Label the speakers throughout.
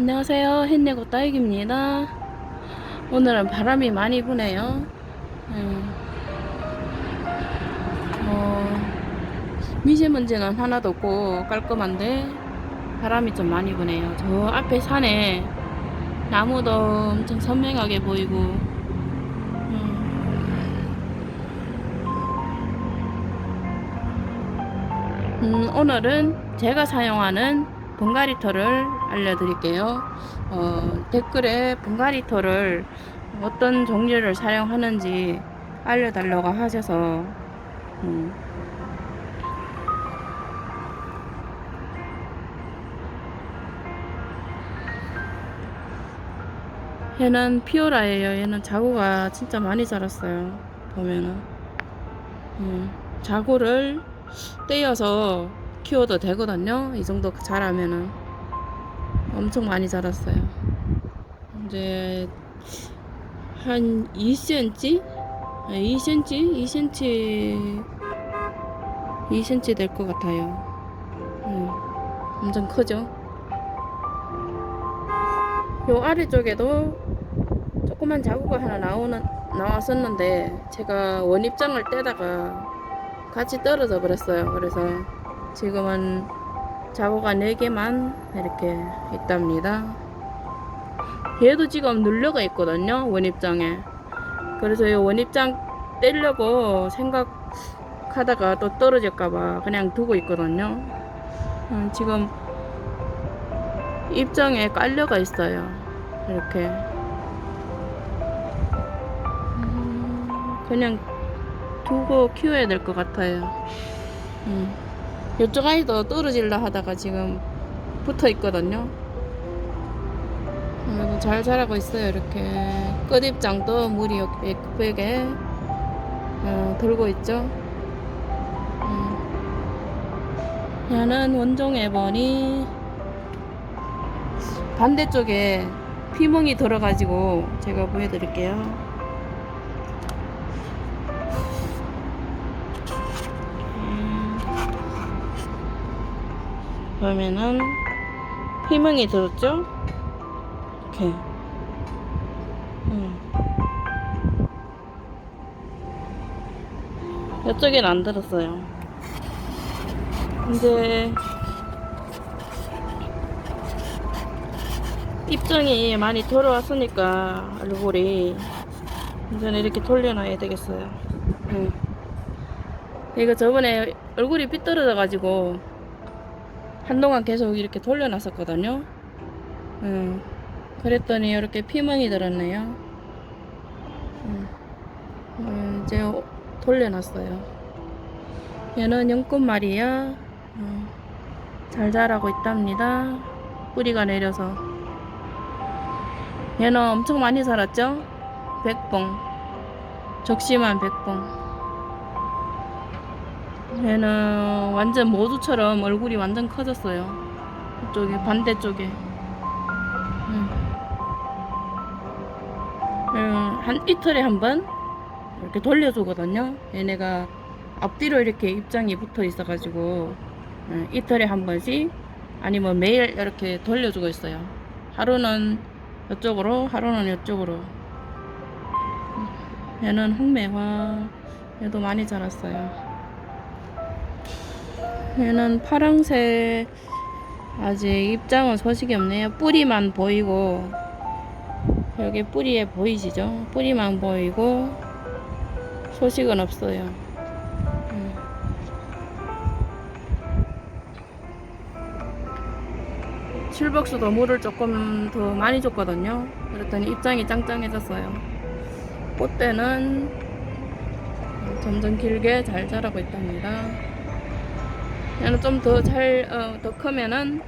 Speaker 1: 안녕하세요. 햇내고 따익입니다. 오늘은 바람이 많이 부네요. 음. 어, 미세먼지는 하나도 없고 깔끔한데 바람이 좀 많이 부네요. 저 앞에 산에 나무도 엄청 선명하게 보이고 음. 음, 오늘은 제가 사용하는 분갈이터를 알려드릴게요. 어, 댓글에 분갈이터를 어떤 종류를 사용하는지 알려달라고 하셔서 음, 얘는 피오라예요. 얘는 자구가 진짜 많이 자랐어요. 보면은 음, 자구를 떼어서 키워도 되거든요. 이 정도 자라면은 엄청 많이 자랐어요. 이제 한 2cm, 2cm, 2cm, 2cm 될 것 같아요. 음, 엄청 크죠. 요 아래쪽에도 조그만 자구가 하나 나오는 나왔었는데 제가 원입장을 떼다가 같이 떨어져 버렸어요. 그래서 지금은 자구가 4개만 이렇게 있답니다. 얘도 지금 눌려가 있거든요. 원입장에. 그래서 이 원입장 떼려고 생각하다가 또 떨어질까봐 그냥 두고 있거든요. 음, 지금 입장에 깔려가 있어요. 이렇게. 음, 그냥 두고 키워야 될 것 같아요. 음. 이쪽 아이도 떨어질라 하다가 지금 붙어 있거든요. 음, 잘 자라고 있어요. 이렇게 끝입장도 물이 예쁘게 어, 돌고 있죠. 음. 얘는 원종 에버니 반대쪽에 피멍이 들어가지고 제가 보여드릴게요. 그러면은 피멍이 들었죠? 이렇게. 음. 이쪽엔 안 들었어요. 이제 입장이 많이 돌아왔으니까 얼굴이 이제는 이렇게 돌려놔야 되겠어요. 응. 이거 저번에 얼굴이 삐뚤어져 가지고 한동안 계속 이렇게 돌려놨었거든요. 응. 그랬더니 이렇게 피멍이 들었네요. 응. 음, 이제 돌려놨어요. 얘는 연꽃말이야. 응. 잘 자라고 있답니다. 뿌리가 내려서. 얘는 엄청 많이 자랐죠? 백봉. 적심한 백봉. 얘는 완전 모두처럼 얼굴이 완전 커졌어요. 이쪽에, 반대쪽에. 한 이틀에 한 번 이렇게 돌려주거든요. 얘네가 앞뒤로 이렇게 입장이 붙어 있어가지고 음, 이틀에 한 번씩 아니면 매일 이렇게 돌려주고 있어요. 하루는 이쪽으로 하루는 이쪽으로 얘는 홍매화 얘도 많이 자랐어요 얘는 파랑새 아직 입장은 소식이 없네요 뿌리만 보이고 여기 뿌리에 보이시죠 뿌리만 보이고 소식은 없어요 음. 칠박수도 물을 조금 더 많이 줬거든요. 그랬더니 입장이 짱짱해졌어요. 꽃대는 점점 길게 잘 자라고 있답니다. 얘는 좀 더 잘, 어, 더 크면은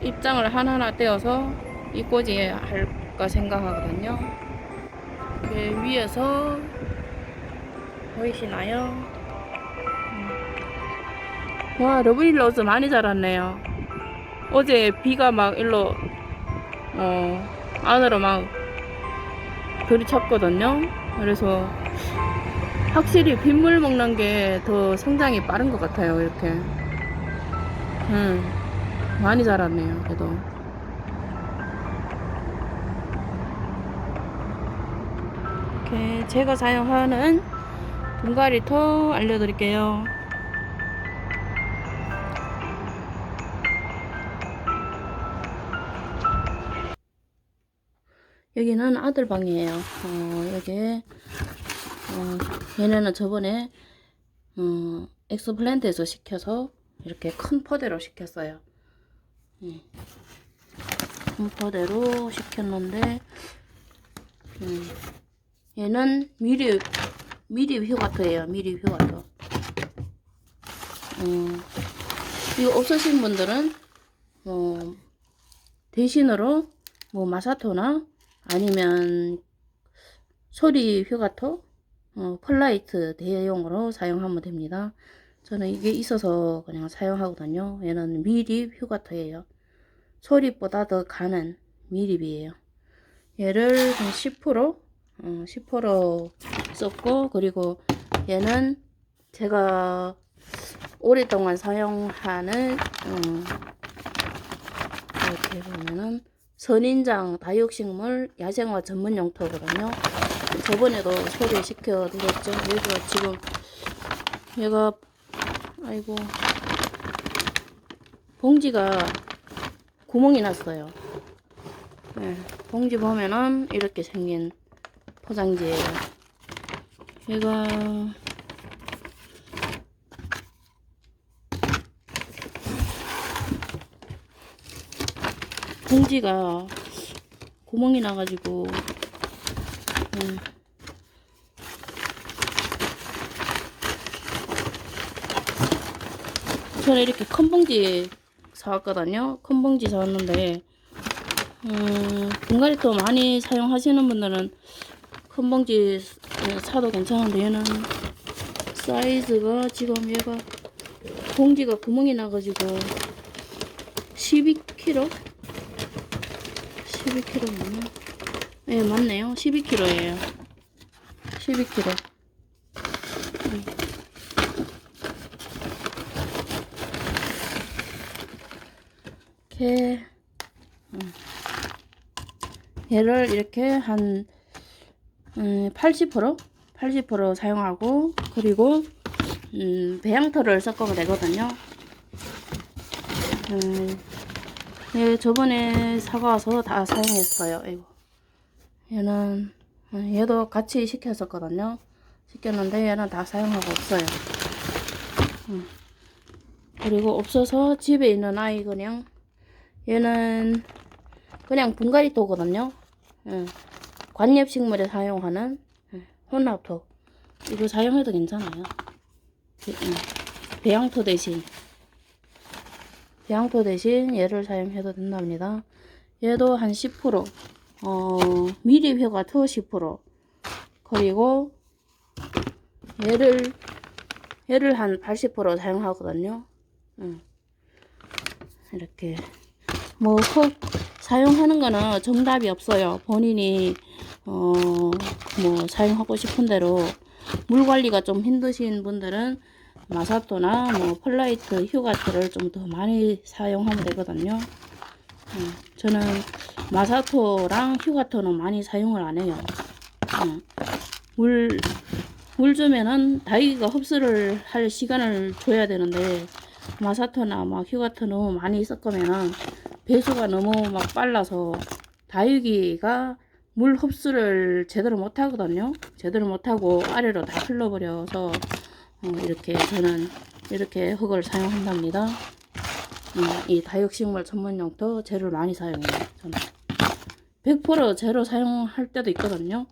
Speaker 1: 입장을 하나하나 떼어서 이 꽃이 할까 생각하거든요. 이렇게 위에서 보이시나요? 음. 와, 러브릴로즈 많이 자랐네요. 어제 비가 막 일로 어 안으로 막 들이쳤거든요. 그래서 확실히 빗물 먹는 게 더 성장이 빠른 것 같아요. 이렇게 응. 많이 자랐네요, 그래도. 이렇게 제가 사용하는 분갈이통 알려드릴게요. 여기는 아들 방이에요. 어, 여기 어, 얘네는 저번에 어, 엑스플랜트에서 시켜서 이렇게 큰 포대로 시켰어요. 예. 큰 포대로 시켰는데 음, 얘는 미리 미리 휴가토예요. 미리 휴가토. 음, 이거 없으신 분들은 어, 대신으로 뭐 마사토나 아니면 소리 휴가토, 어, 펄라이트 대용으로 사용하면 됩니다. 저는 이게 있어서 그냥 사용하거든요. 얘는 미립 휴가토예요. 소리보다 더 가는 미립이에요. 얘를 한 10%, 어, 10% 썼고, 그리고 얘는 제가 오랫동안 사용하는, 음, 이렇게 보면은, 선인장 다육식물 야생화 전문 용토거든요. 저번에도 소개시켜 드렸죠. 얘가 지금 얘가 아이고 봉지가 구멍이 났어요. 네, 봉지 보면은 이렇게 생긴 포장지예요. 얘가 봉지가 구멍이 나가지고 음. 저는 이렇게 큰 봉지 사왔거든요. 큰 봉지 사왔는데 음, 분갈이도 많이 사용하시는 분들은 큰 봉지 사도 괜찮은데 얘는 사이즈가 지금 얘가 봉지가 구멍이 나가지고 12kg 12kg 맞나? 네, 맞네요. 12kg예요. 12kg. 이렇게 음. 얘를 이렇게 한 음, 80% 80% 사용하고 그리고 음, 배양토를 섞으면 되거든요. 음, 네, 저번에 사가서 다 사용했어요. 이거. 얘는 어, 얘도 같이 시켰었거든요. 시켰는데 얘는 다 사용하고 없어요. 음. 그리고 없어서 집에 있는 아이 그냥 얘는 그냥 분갈이토거든요. 음. 관엽식물에 사용하는 음, 혼합토. 이거 사용해도 괜찮아요. 음. 배양토 대신 배양토 대신 얘를 사용해도 된답니다. 얘도 한 10%, 어, 미리회가 토 10%, 그리고 얘를, 얘를 한 80% 사용하거든요. 음. 이렇게. 뭐, 흙 사용하는 거는 정답이 없어요. 본인이, 어, 뭐, 사용하고 싶은 대로 물 관리가 좀 힘드신 분들은 마사토나 뭐 펄라이트, 휴가트를 좀 더 많이 사용하면 되거든요. 음, 저는 마사토랑 휴가토는 많이 사용을 안 해요. 음, 물, 물 주면은 다이기가 흡수를 할 시간을 줘야 되는데 마사토나 막 휴가토 너무 많이 섞으면은 배수가 너무 막 빨라서 다육이가 물 흡수를 제대로 못 하거든요. 제대로 못 하고 아래로 다 흘러버려서 어, 이렇게 저는 이렇게 흙을 사용한답니다. 음, 이 다육식물 전문용토 재료를 많이 사용해요. 저는 100% 재료 사용할 때도 있거든요.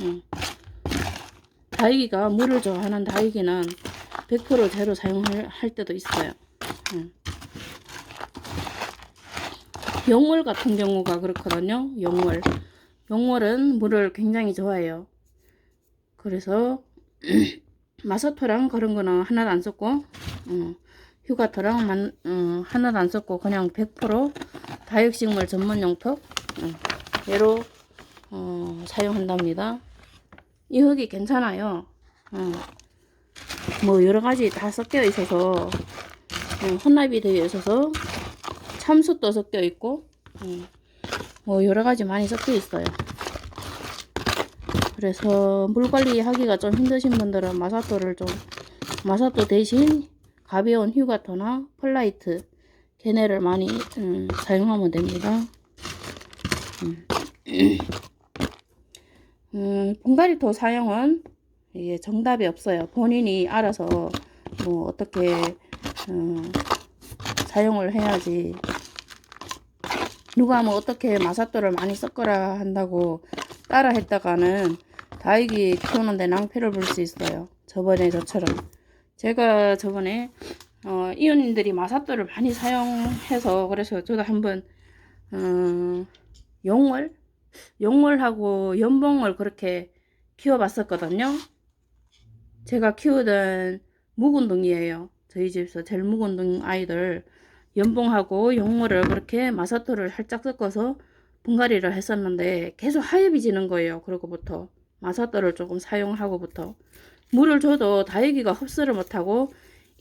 Speaker 1: 음. 다육이가 물을 좋아하는 다육이는 100% 재료 사용할 할 때도 있어요. 음. 용월 같은 경우가 그렇거든요. 용월. 용월은 물을 굉장히 좋아해요. 그래서 마사토랑 그런 거는 하나도 안 썼고, 어, 휴가토랑 만, 어, 하나도 안 썼고, 그냥 100% 다육식물 전문용토, 어, 얘로, 어, 사용한답니다. 이 흙이 괜찮아요. 어, 뭐, 여러 가지 다 섞여 있어서, 어, 혼합이 되어 있어서, 참숯도 섞여 있고, 어, 뭐, 여러 가지 많이 섞여 있어요. 그래서 물 관리하기가 좀 힘드신 분들은 마사토를 좀 마사토 대신 가벼운 휴가토나 펄라이트 걔네를 많이 음, 사용하면 됩니다. 음. 음, 분갈이토 사용은 이게 정답이 없어요. 본인이 알아서 뭐 어떻게 어, 사용을 해야지 누가 뭐 어떻게 마사토를 많이 섞어라 한다고 따라 했다가는 다육이 키우는데 낭패를 볼 수 있어요. 저번에 저처럼 제가 저번에 어, 이웃님들이 마사토를 많이 사용해서 그래서 저도 한번 어, 용월 용월하고 연봉을 그렇게 키워봤었거든요. 제가 키우던 묵은둥이에요. 저희 집에서 제일 묵은둥 아이들 연봉하고 용월을 그렇게 마사토를 살짝 섞어서 분갈이를 했었는데 계속 하엽이 지는 거예요. 그러고부터 마사토를 조금 사용하고부터 물을 줘도 다육이가 흡수를 못하고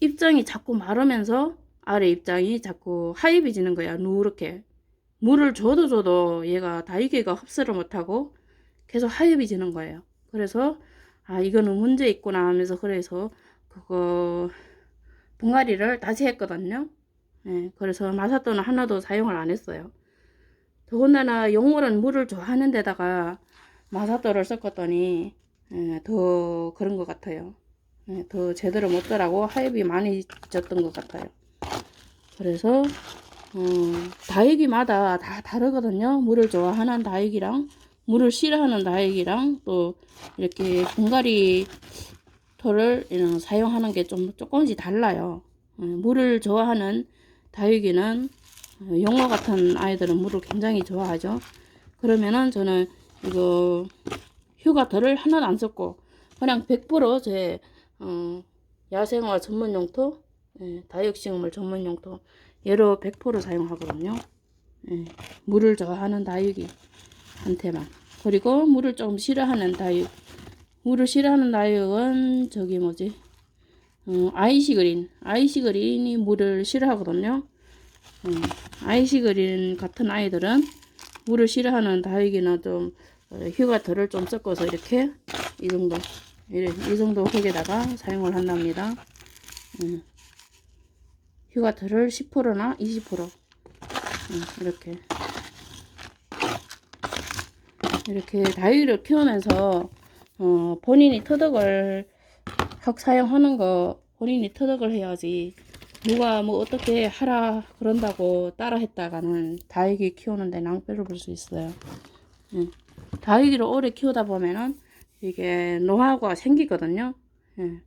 Speaker 1: 입장이 자꾸 마르면서 아래 입장이 자꾸 하엽이 지는 거야. 누렇게 물을 줘도 줘도 얘가 다육이가 흡수를 못하고 계속 하엽이 지는 거예요. 그래서 아 이거는 문제 있구나 하면서 그래서 그거 분갈이를 다시 했거든요. 예, 그래서 마사토는 하나도 사용을 안 했어요. 더군다나 용월은 물을 좋아하는 데다가 마사토를 섞었더니 예, 더 그런 것 같아요. 예, 더 제대로 먹더라고 하엽이 많이 졌던 것 같아요. 그래서 어, 다육이마다 다 다르거든요. 물을 좋아하는 다육이랑 물을 싫어하는 다육이랑 또 이렇게 분갈이 토를 사용하는 게 좀 조금씩 달라요. 어, 물을 좋아하는 다육이는 어, 용어 같은 아이들은 물을 굉장히 좋아하죠. 그러면은 저는 이거 휴가토를 하나도 안 썼고 그냥 100%제 어, 야생화 전문 용토, 예, 다육식물 전문 용토 얘로 100% 사용하거든요. 예, 물을 좋아하는 다육이한테만. 그리고 물을 좀 싫어하는 다육. 물을 싫어하는 다육은 저기 뭐지? 어, 아이시 그린. 아이시 그린이 물을 싫어하거든요. 음, 아이시 그린 같은 아이들은 물을 싫어하는 다육이나 좀 어, 휴가토를 좀 섞어서 이렇게 이 정도 이, 이 정도 흙에다가 사용을 한답니다. 음, 휴가토를 10%나 20% 음, 이렇게 이렇게 다육이를 키우면서 어, 본인이 터득을 흙 사용하는 거 본인이 터득을 해야지 누가 뭐 어떻게 하라 그런다고 따라 했다가는 다육이 키우는데 낭패를 볼 수 있어요. 음. 다육이를 오래 키우다 보면은 이게 노화가 생기거든요. 예.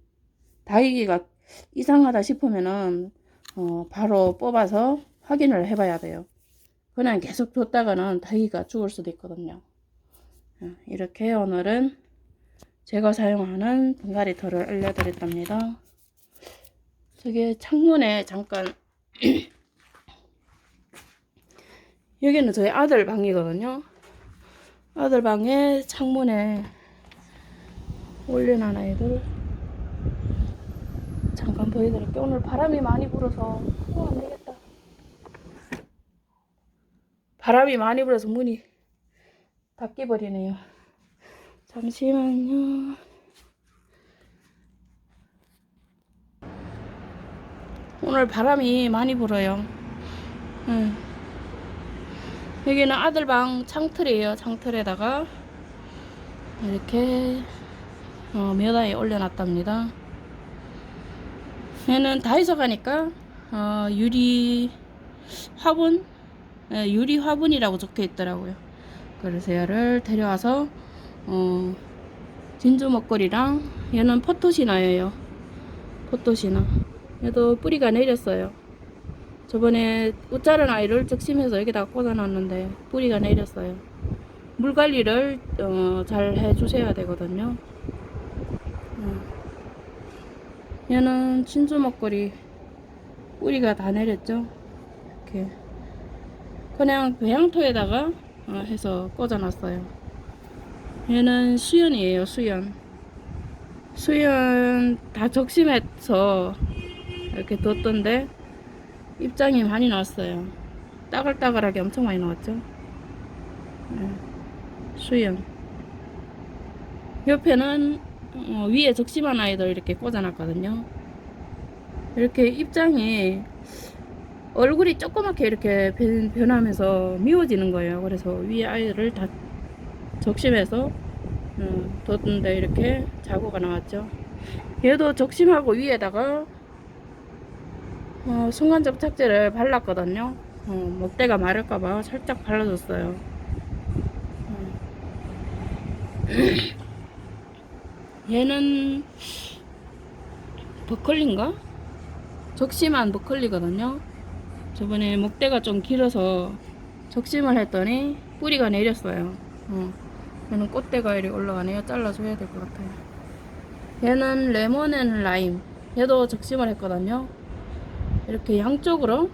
Speaker 1: 다육이가 이상하다 싶으면은 어, 바로 뽑아서 확인을 해봐야 돼요. 그냥 계속 뒀다가는 다육이가 죽을 수도 있거든요. 예. 이렇게 오늘은 제가 사용하는 분갈이 털을 알려드렸답니다. 저기 창문에 잠깐 여기는 저희 아들 방이거든요. 아들 방에 창문에 올려놓은 아이들 잠깐 보여드릴게요. 오늘 바람이 많이 불어서 어, 안 되겠다. 바람이 많이 불어서 문이 닫혀버리네요. 잠시만요. 오늘 바람이 많이 불어요. 응. 여기는 아들방 창틀이에요. 창틀에다가 이렇게 어, 몇 아이 올려놨답니다. 얘는 다이소 가니까 어, 유리 화분, 예, 유리 화분이라고 적혀 있더라고요. 그래서 얘를 데려와서 어, 진주 먹거리랑 얘는 포토시나예요. 포토시나. 얘도 뿌리가 내렸어요. 저번에 웃자른 아이를 적심해서 여기다가 꽂아놨는데 뿌리가 내렸어요. 물 관리를 어, 잘 해주셔야 되거든요. 어. 얘는 진주 먹거리 뿌리가 다 내렸죠. 이렇게 그냥 배양토에다가 어, 해서 꽂아놨어요. 얘는 수연이에요. 수연. 수연 다 적심해서 이렇게 뒀던데 입장이 많이 나왔어요. 따글따글하게 엄청 많이 나왔죠. 네. 수연. 옆에는 어, 위에 적심한 아이들 이렇게 꽂아놨거든요. 이렇게 입장이 얼굴이 조그맣게 이렇게 변, 변하면서 미워지는 거예요. 그래서 위에 아이들을 다 적심해서 음, 뒀는데 이렇게 자고가 나왔죠. 얘도 적심하고 위에다가 어, 순간 접착제를 발랐거든요. 어, 목대가 마를까봐 살짝 발라줬어요. 음. 얘는 버클리인가? 적심한 버클리거든요. 저번에 목대가 좀 길어서 적심을 했더니 뿌리가 내렸어요. 어. 얘는 꽃대가 이리 올라가네요. 잘라줘야 될 것 같아요. 얘는 레몬 앤 라임. 얘도 적심을 했거든요. 이렇게 양쪽으로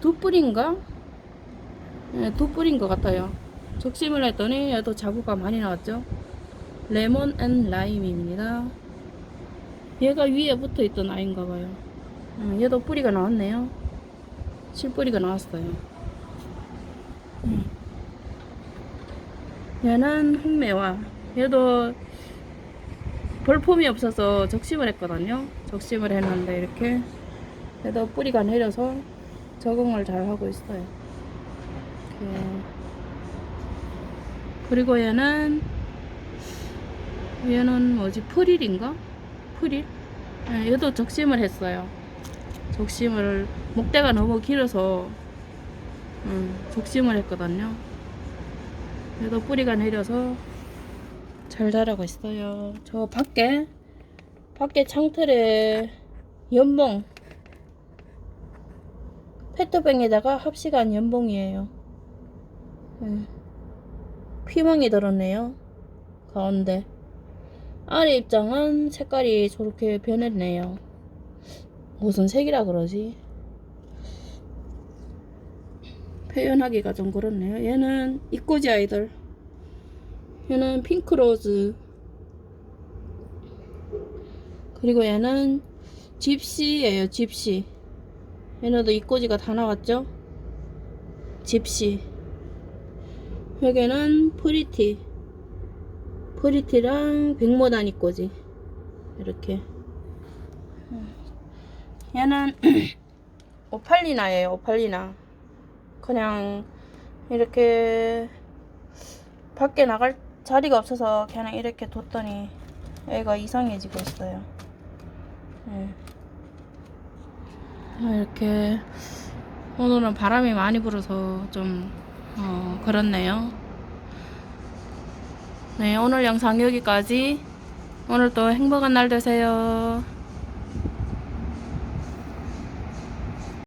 Speaker 1: 두 뿌리인가? 네, 두 뿌리인 것 같아요. 적심을 했더니 얘도 자구가 많이 나왔죠. 레몬 앤 라임입니다. 얘가 위에 붙어 있던 아이인가 봐요. 음, 얘도 뿌리가 나왔네요. 실뿌리가 나왔어요. 음. 얘는 홍매화. 얘도 볼폼이 없어서 적심을 했거든요. 적심을 했는데 이렇게 얘도 뿌리가 내려서 적응을 잘 하고 있어요. 이렇게. 그리고 얘는 얘는 뭐지 프릴인가? 프릴? 예, 얘도 적심을 했어요. 적심을 목대가 너무 길어서 음, 적심을 했거든요. 얘도 뿌리가 내려서 잘 자라고 있어요. 저 밖에 밖에 창틀에 연봉 페트병에다가 합식한 연봉이에요. 음. 피멍이 들었네요. 가운데. 아래 입장은 색깔이 저렇게 변했네요. 무슨 색이라 그러지? 표현하기가 좀 그렇네요. 얘는 이꼬지 아이들. 얘는 핑크로즈. 그리고 얘는 집시예요, 집시. 얘네도 이꼬지가 다 나왔죠? 집시. 여기는 프리티. 프리티랑 백모단 이꼬지. 이렇게. 얘는 오팔리나예요, 오팔리나. 그냥 이렇게 밖에 나갈 자리가 없어서 그냥 이렇게 뒀더니 애가 이상해지고 있어요. 예. 이렇게 오늘은 바람이 많이 불어서 좀 어, 그렇네요. 네, 오늘 영상 여기까지. 오늘도 행복한 날 되세요.